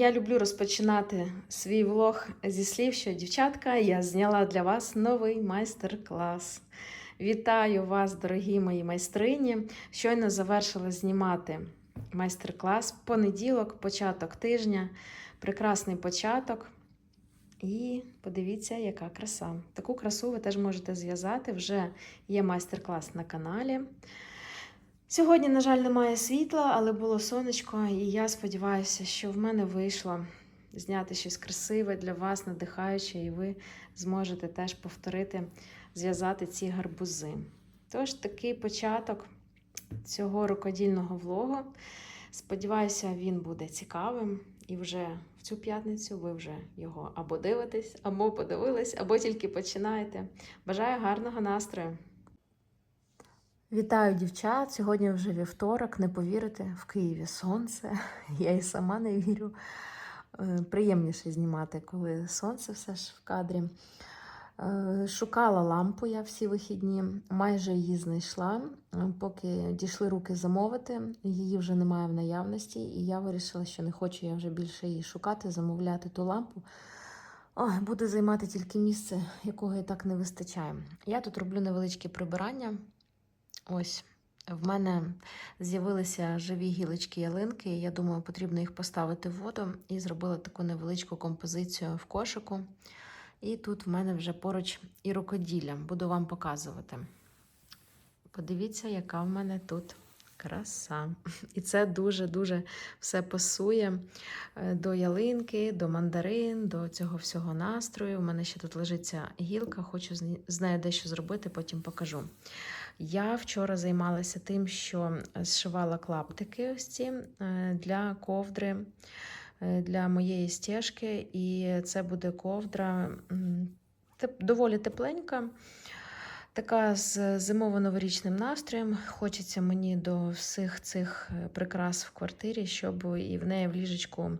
Я люблю розпочинати свій влог зі слів, що дівчатка, я зняла для вас новий майстер-клас. Вітаю вас, дорогі мої майстрині! Щойно завершила знімати майстер-клас. Понеділок, початок тижня, прекрасний початок. І подивіться, яка краса. Таку красу ви теж можете зв'язати. Вже є майстер-клас на каналі. Сьогодні, на жаль, немає світла, але було сонечко, і я сподіваюся, що в мене вийшло зняти щось красиве для вас, надихаюче, і ви зможете теж повторити, зв'язати ці гарбузи. Тож, такий початок цього рукодільного влогу. Сподіваюся, він буде цікавим. І вже в цю п'ятницю ви вже його або дивитесь, або подивились, або тільки починаєте. Бажаю гарного настрою! Вітаю дівчат! Сьогодні вже вівторок. Не повірите, в Києві сонце. Я і сама не вірю. Е, Приємніше знімати, коли сонце все ж в кадрі. Е, Шукала лампу я всі вихідні, майже її знайшла. Е, Поки дійшли руки замовити, її вже немає в наявності, і я вирішила, що не хочу я вже більше її шукати, замовляти ту лампу. Буде займати тільки місце, якого і так не вистачає. Я тут роблю невеличке прибирання. Ось в мене з'явилися живі гілочки ялинки. Я думаю, потрібно їх поставити в воду і зробила таку невеличку композицію в кошику. І тут в мене вже поруч і рукоділля. Буду вам показувати. Подивіться, яка в мене тут краса. І це дуже-дуже все пасує е, до ялинки, до мандарин, до цього всього настрою. У мене ще тут лежиться гілка, хочу з нею дещо зробити, потім покажу. Я вчора займалася тим, що зшивала клаптики ось ці е, для ковдри, е, для моєї стежки, і це буде ковдра доволі тепленька. Така з зимово-новорічним настроєм. Хочеться мені до всіх цих е, прикрас в квартирі, щоб і в неї в ліжечку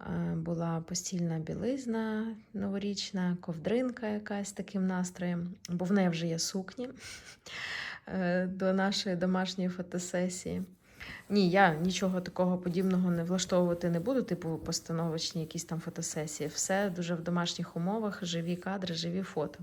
е, була постільна білизна новорічна, ковдринка якась таким настроєм, бо в неї вже є сукні е, до нашої домашньої фотосесії. Ні, я нічого такого подібного не влаштовувати не буду, типу постановочні якісь там фотосесії. Все дуже в домашніх умовах, живі кадри, живі фото.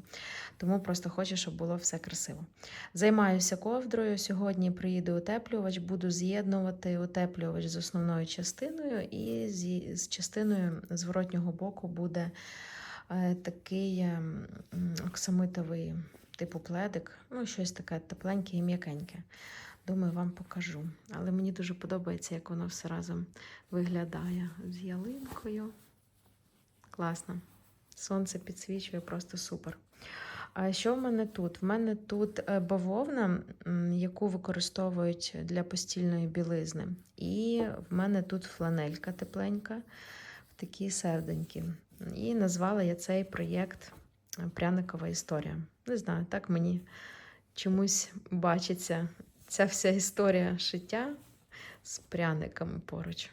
Тому просто хочу, щоб було все красиво. Займаюся ковдрою. Сьогодні приїде утеплювач, буду з'єднувати утеплювач з основною частиною, і з, частиною зворотнього боку буде е, такий е, оксамитовий типу пледик, ну щось таке тепленьке і м'якеньке. Думаю, вам покажу. Але мені дуже подобається, як воно все разом виглядає з ялинкою. Класно. Сонце підсвічує просто супер. А що в мене тут? В мене тут е, бавовна, яку використовують для постільної білизни. І в мене тут фланелька тепленька, в такі серденькі. І назвала я цей проєкт Пряникова історія. Не знаю, так мені чомусь бачиться ця вся історія шиття з пряниками поруч.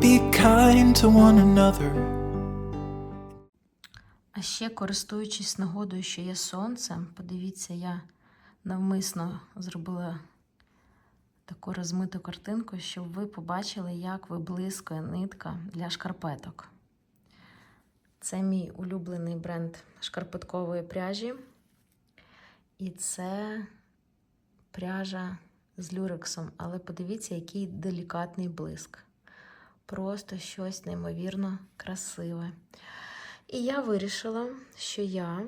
Be to one another. Ще, користуючись нагодою, що є сонце, подивіться, я навмисно зробила таку розмиту картинку, щоб ви побачили, як виблискує нитка для шкарпеток. Це мій улюблений бренд шкарпеткової пряжі. І це пряжа з люрексом. Але подивіться, який делікатний блиск. Просто щось неймовірно красиве. І я вирішила, що я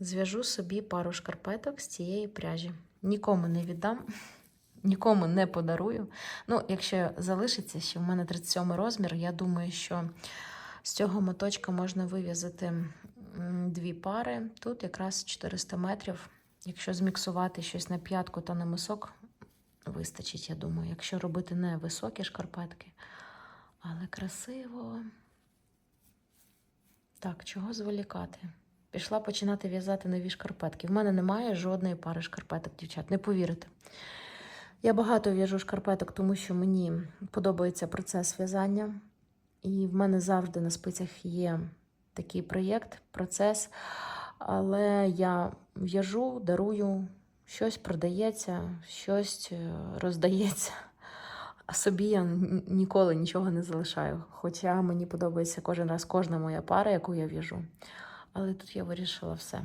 зв'яжу собі пару шкарпеток з цієї пряжі. Нікому не віддам, нікому не подарую. Ну, якщо залишиться, ще в мене 37 розмір, я думаю, що з цього моточка можна вив'язати дві пари. Тут якраз 400 метрів. Якщо зміксувати щось на п'ятку та на мисок, вистачить, я думаю. Якщо робити не високі шкарпетки, але красиво. Так, чого зволікати? Пішла починати в'язати нові шкарпетки. В мене немає жодної пари шкарпеток, дівчат, не повірите. Я багато в'яжу шкарпеток, тому що мені подобається процес в'язання. І в мене завжди на спицях є такий проєкт, процес. Але я в'яжу, дарую, щось продається, щось е, роздається. Собі я ніколи нічого не залишаю. Хоча мені подобається кожен раз кожна моя пара, яку я в'яжу. Але тут я вирішила все.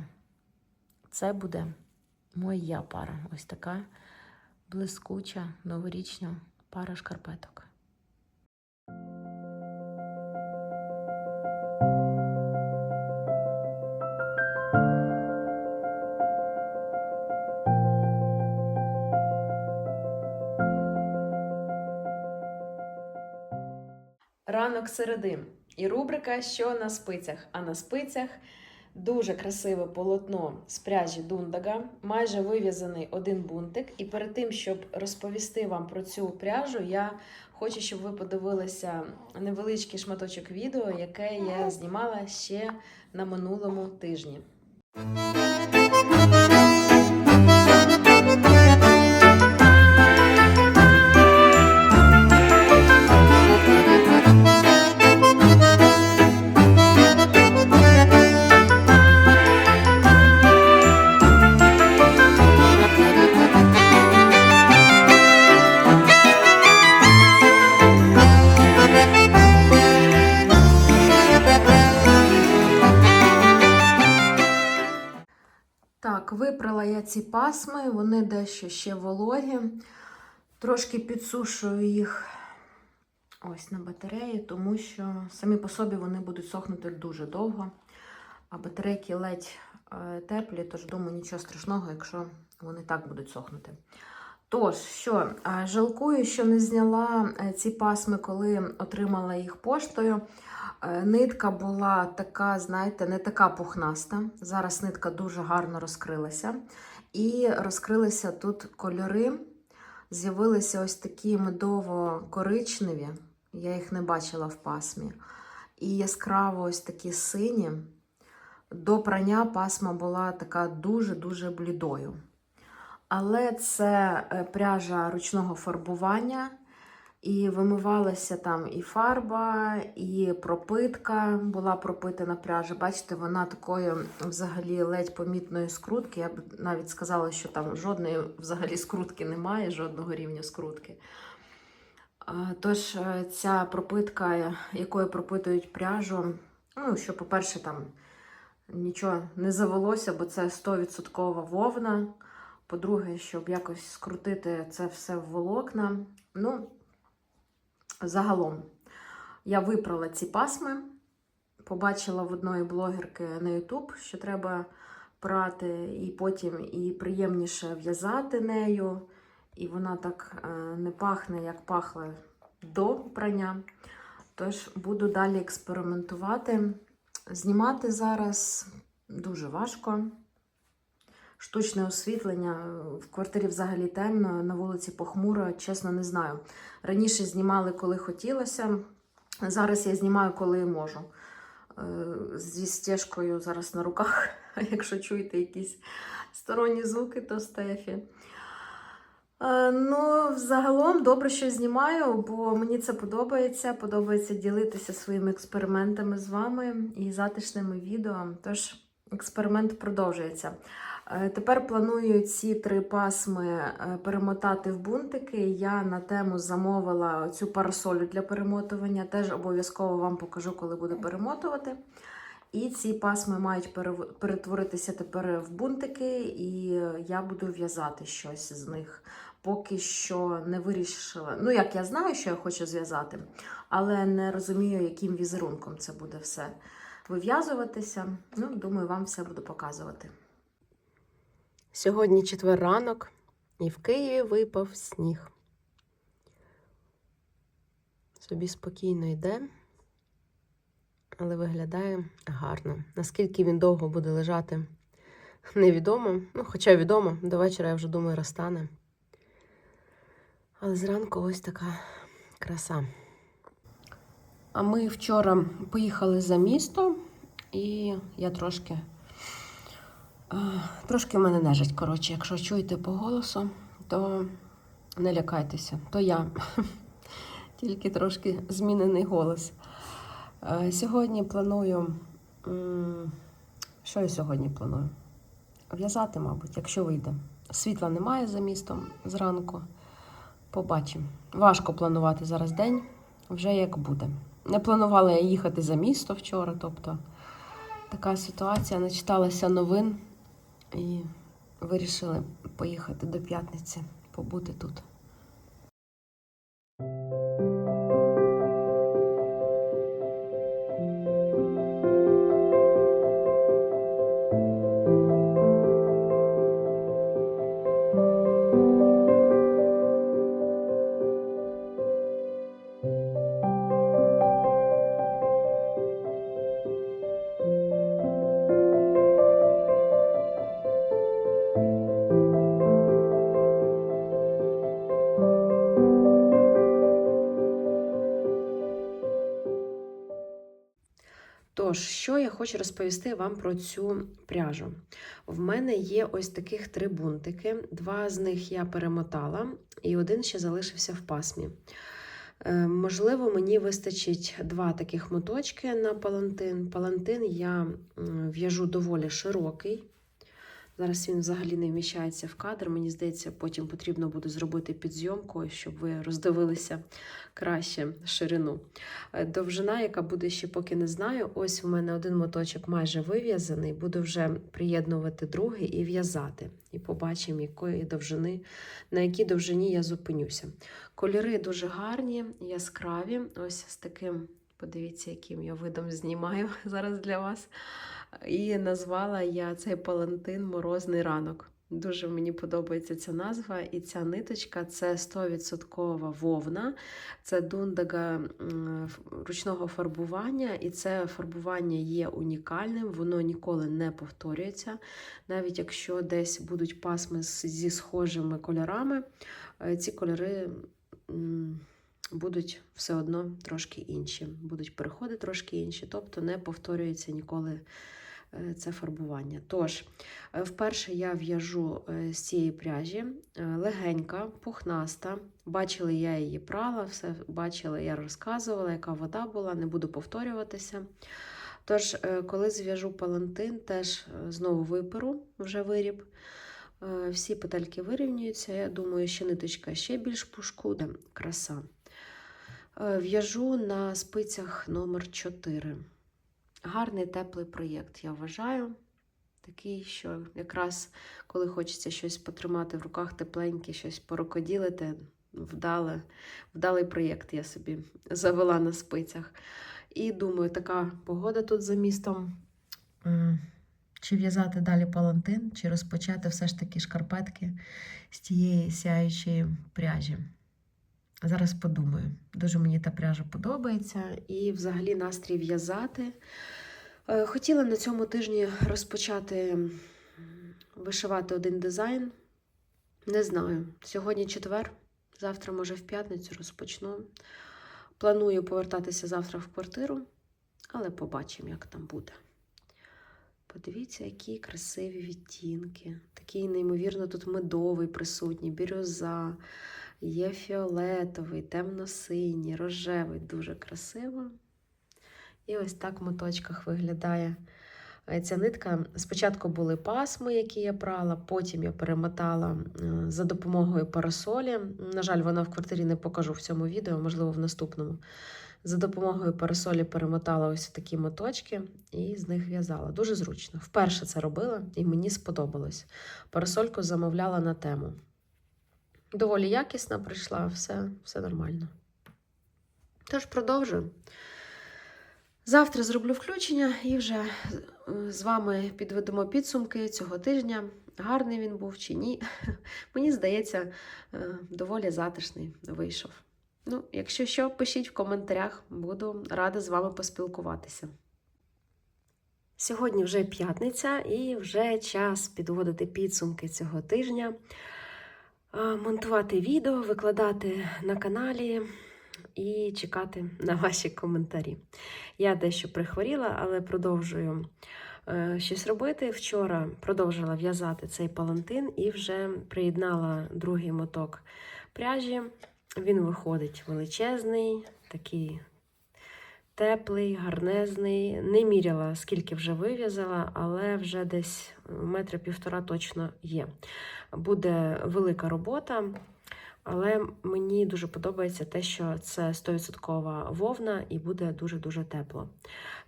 Це буде моя пара. Ось така блискуча, новорічна пара шкарпеток. Ранок середи. І рубрика Що на спицях? А на спицях дуже красиве полотно з пряжі Дундага, майже вив'язаний один бунтик. І перед тим, щоб розповісти вам про цю пряжу, я хочу, щоб ви подивилися невеличкий шматочок відео, яке я знімала ще на минулому тижні. Так, я ці пасми, вони дещо ще вологі. Трошки підсушую їх ось на батареї, тому що самі по собі вони будуть сохнути дуже довго. А батарейки ледь е, теплі, тож думаю, нічого страшного, якщо вони так будуть сохнути. Тож, що, е, жалкую, що не зняла е, ці пасми, коли отримала їх поштою. Е, Нитка була така, знаєте, не така пухнаста. Зараз нитка дуже гарно розкрилася. І розкрилися тут кольори. З'явилися ось такі медово-коричневі. Я їх не бачила в пасмі. І яскраво ось такі сині. До прання пасма була така дуже-дуже блідою. Але це е, пряжа ручного фарбування. І вимивалася там і фарба, і пропитка була пропитана пряжа. Бачите, вона такої взагалі ледь помітної скрутки. Я б навіть сказала, що там жодної взагалі скрутки немає, жодного рівня скрутки. Тож е, ця пропитка, якою пропитують пряжу, ну, що, по-перше, там нічого не завелося, бо це 100% вовна. По-друге, щоб якось скрутити це все в волокна. Ну, Загалом, я випрала ці пасми, побачила в одної блогерки на YouTube, що треба прати, і потім і приємніше в'язати нею. І вона так е, не пахне, як пахла до прання. Тож буду далі експериментувати. Знімати зараз дуже важко. Штучне освітлення в квартирі взагалі темно, на вулиці похмуро, чесно, не знаю. Раніше знімали, коли хотілося. Зараз я знімаю, коли можу. Е, Зі стежкою зараз на руках. Якщо чуєте якісь сторонні звуки, то Стефі. Е, Ну, взагалом добре, що знімаю, бо мені це подобається. Подобається ділитися своїми експериментами з вами і затишними відео. Тож експеримент продовжується. Е, Тепер планую ці три пасми е, перемотати в бунтики. Я на тему замовила цю парасолю для перемотування. Теж обов'язково вам покажу, коли буду перемотувати. І ці пасми мають перетворитися тепер в бунтики, і е, я буду в'язати щось з них. Поки що не вирішила. Ну, як я знаю, що я хочу зв'язати, але не розумію, яким візерунком це буде все вив'язуватися. Ну, думаю, вам все буду показувати. Сьогодні четвер ранок, і в Києві випав сніг. Собі спокійно йде, але виглядає гарно. Наскільки він довго буде лежати, невідомо. Ну, хоча відомо, до вечора я вже думаю, розтане. Але зранку ось така краса. А ми вчора поїхали за місто, і я трошки. Трошки в мене нежить, коротше, якщо чуєте по голосу, то Не лякайтеся, то я. Тільки трошки змінений голос. Е, Сьогодні планую. Що я сьогодні планую? В'язати, мабуть, якщо вийде. Світла немає за містом зранку. Побачимо. Важко планувати зараз день, вже як буде. Не планувала я їхати за місто вчора, тобто така ситуація. Начиталася новин і вирішили поїхати до п'ятниці, побути тут. Тож, що я хочу розповісти вам про цю пряжу. В мене є ось таких три бунтики. Два з них я перемотала, і один ще залишився в пасмі. Е, Можливо, мені вистачить два таких моточки на палантин. Палантин я в'яжу доволі широкий. Зараз він взагалі не вміщається в кадр. Мені здається, потім потрібно буде зробити підзйомку, щоб ви роздивилися краще ширину. Е, Довжина, яка буде ще поки не знаю. Ось у мене один моточок майже вив'язаний. Буду вже приєднувати другий і в'язати. І побачимо, якої довжини, на якій довжині я зупинюся. Кольори дуже гарні, яскраві. Ось з таким, подивіться, яким я видом знімаю зараз для вас. І назвала я цей палантин Морозний ранок. Дуже мені подобається ця назва, і ця ниточка це 100% вовна, це дундага ручного фарбування, і це фарбування є унікальним, воно ніколи не повторюється. Навіть якщо десь будуть пасми зі схожими кольорами, е, ці кольори будуть все одно трошки інші, будуть переходи трошки інші, тобто не повторюється ніколи е, це фарбування. Тож, е, вперше я в'яжу е, з цієї пряжі легенька, пухнаста. Бачили, я її прала, все бачила, я розказувала, яка вода була, не буду повторюватися. Тож, коли зв'яжу палантин, теж знову виперу вже виріб. Всі петельки вирівнюються. Я думаю, що ниточка ще більш пушкуде. Краса. Е, В'яжу на спицях номер 4. Гарний теплий проєкт, я вважаю. Такий, що якраз коли хочеться щось потримати в руках тепленьке, щось порокоділити, вдале, вдалий проєкт я собі завела на спицях. І думаю, така погода тут за містом. Чи в'язати далі палантин, чи розпочати все ж таки шкарпетки з тієї сяючої пряжі. Зараз подумаю. Дуже мені та пряжа подобається, і взагалі настрій в'язати. Е, Хотіла на цьому тижні розпочати вишивати один дизайн. Не знаю. Сьогодні четвер, завтра, може, в п'ятницю розпочну. Планую повертатися завтра в квартиру, але побачимо, як там буде. Подивіться, які красиві відтінки. Такий, неймовірно, тут медовий присутній, бірюза, є фіолетовий, темно-синій, рожевий, дуже красиво. І ось так в моточках виглядає е, ця нитка. Спочатку були пасми, які я прала, потім я перемотала е, за допомогою парасолі. На жаль, вона в квартирі не покажу в цьому відео, можливо, в наступному. За допомогою парасолі перемотала ось такі моточки і з них в'язала. Дуже зручно. Вперше це робила і мені сподобалось. Парасольку замовляла на тему. Доволі якісна прийшла, все, все нормально. Тож продовжую. Завтра зроблю включення і вже е, з вами підведемо підсумки цього тижня. Гарний він був чи ні. Мені здається, е, доволі затишний вийшов. Ну, якщо що, пишіть в коментарях, буду рада з вами поспілкуватися. Сьогодні вже п'ятниця і вже час підводити підсумки цього тижня, монтувати відео, викладати на каналі і чекати на ваші коментарі. Я дещо прихворіла, але продовжую е, щось робити. Вчора продовжила в'язати цей палантин і вже приєднала другий моток пряжі. Він виходить величезний, такий теплий, гарнезний. Не міряла, скільки вже вив'язала, але вже десь метри півтора точно є. Буде велика робота. Але мені дуже подобається те, що це 100% вовна і буде дуже-дуже тепло.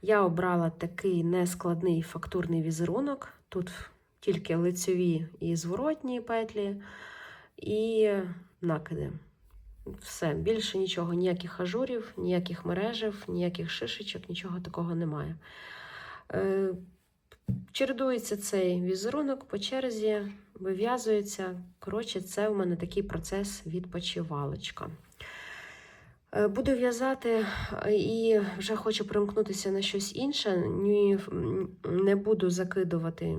Я обрала такий нескладний фактурний візерунок. Тут тільки лицеві і зворотні петлі, і накиди. Все, більше нічого, ніяких ажурів, ніяких мережів, ніяких шишечок, нічого такого немає. Е, чередується цей візерунок по черзі, вив'язується. Коротше, це в мене такий процес відпочивалочка. Е, Буду в'язати е, і вже хочу примкнутися на щось інше. Ні, не буду закидувати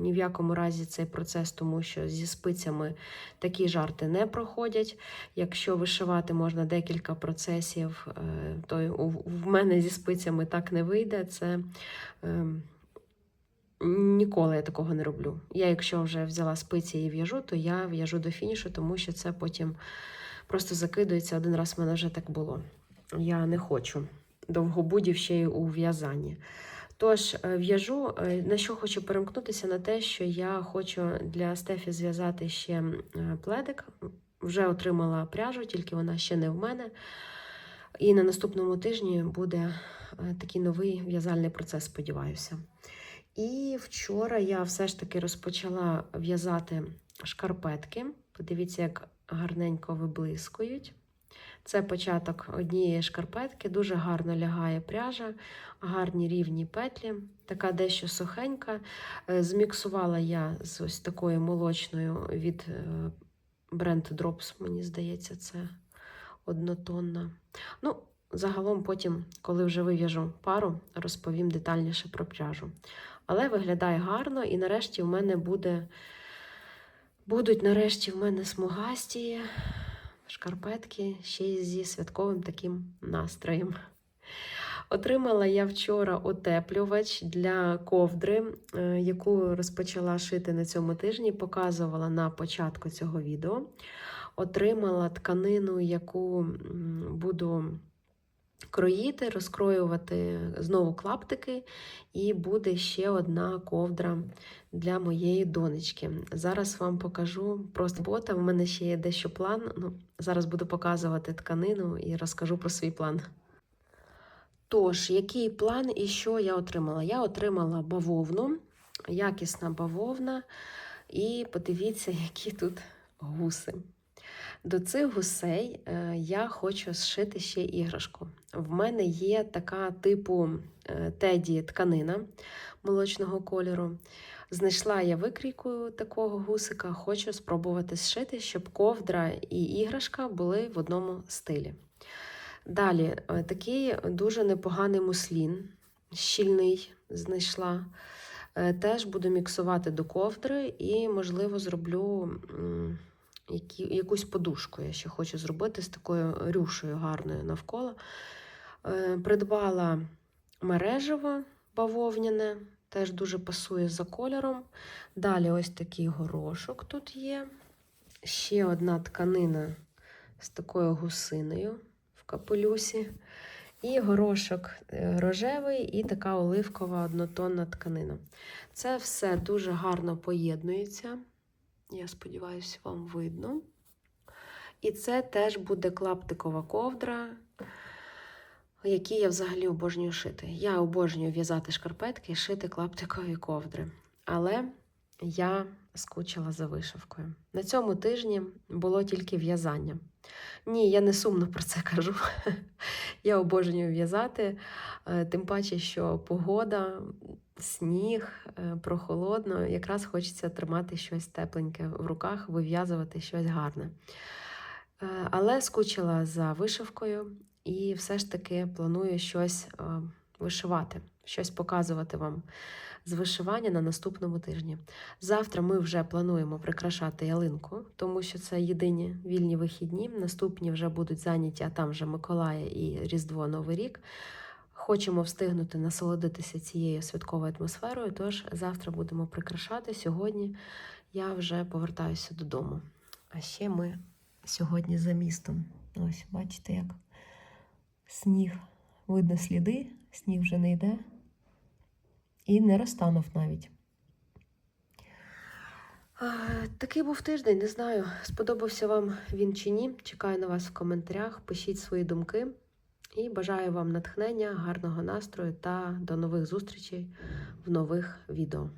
ні в якому разі цей процес, тому що зі спицями такі жарти не проходять. Якщо вишивати можна декілька процесів, е, то в мене зі спицями так не вийде. Це ем, Ніколи я такого не роблю. Я, якщо вже взяла спиці і в'яжу, то я в'яжу до фінішу, тому що це потім просто закидується. Один раз в мене вже так було. Я не хочу довгобудів ще й у в'язанні. Тож, е, в'яжу, Е, на що хочу перемкнутися, на те, що я хочу для Стефі зв'язати ще е, пледик. Вже отримала пряжу, тільки вона ще не в мене. І на наступному тижні буде такий новий в'язальний процес, сподіваюся. І вчора я все ж таки розпочала в'язати шкарпетки. Подивіться, як гарненько виблискують. Це початок однієї шкарпетки, дуже гарно лягає пряжа, гарні рівні петлі, така дещо сухенька. Е, Зміксувала я з ось такою молочною від е, бренд Drops, мені здається, це однотонна. Ну, загалом потім, коли вже вив'яжу пару, розповім детальніше про пряжу. Але виглядає гарно, і нарешті в мене буде. Будуть нарешті в мене смугасті шкарпетки ще й зі святковим таким настроєм. Отримала я вчора утеплювач для ковдри, е, яку розпочала шити на цьому тижні, показувала на початку цього відео. Отримала тканину, яку буду кроїти, розкроювати знову клаптики, і буде ще одна ковдра для моєї донечки. Зараз вам покажу просто бота. В мене ще є дещо план. Ну, зараз буду показувати тканину і розкажу про свій план. Тож, який план і що я отримала? Я отримала бавовну, якісна бавовна, і подивіться, які тут гуси. До цих гусей е, я хочу зшити ще іграшку. В мене є така типу е, теді тканина молочного кольору. Знайшла я викрійку такого гусика, хочу спробувати зшити, щоб ковдра і іграшка були в одному стилі. Далі, е, такий дуже непоганий муслін, щільний знайшла. Теж буду міксувати до ковдри і, можливо, зроблю які, якусь подушку. Я ще хочу зробити з такою рюшею гарною навколо. Е, Придбала мережево бавовняне, теж дуже пасує за кольором. Далі ось такий горошок тут є. Ще одна тканина з такою гусиною в капелюсі. І горошок е, рожевий, і така оливкова однотонна тканина. Це все дуже гарно поєднується. Я сподіваюся, вам видно. І це теж буде клаптикова ковдра, які я взагалі обожнюю шити. Я обожнюю в'язати шкарпетки і шити клаптикові ковдри. Але я скучила за вишивкою. На цьому тижні було тільки в'язання. Ні, я не сумно про це кажу. Я обожнюю в'язати, е, тим паче, що погода, сніг, е, прохолодно, якраз хочеться тримати щось тепленьке в руках, вив'язувати щось гарне. Е, Але скучила за вишивкою і все ж таки планую щось вишивати, щось показувати вам з вишивання на наступному тижні. Завтра ми вже плануємо прикрашати ялинку, тому що це єдині вільні вихідні. Наступні вже будуть зайняті, а там вже Миколая і Різдво Новий рік. Хочемо встигнути насолодитися цією святковою атмосферою, тож завтра будемо прикрашати. Сьогодні я вже повертаюся додому. А ще ми сьогодні за містом. Ось, бачите, як сніг. Видно сліди, сніг вже не йде. І не розтанув навіть. Такий був тиждень, не знаю, сподобався вам він чи ні. Чекаю на вас в коментарях. Пишіть свої думки. І бажаю вам натхнення, гарного настрою та до нових зустрічей в нових відео.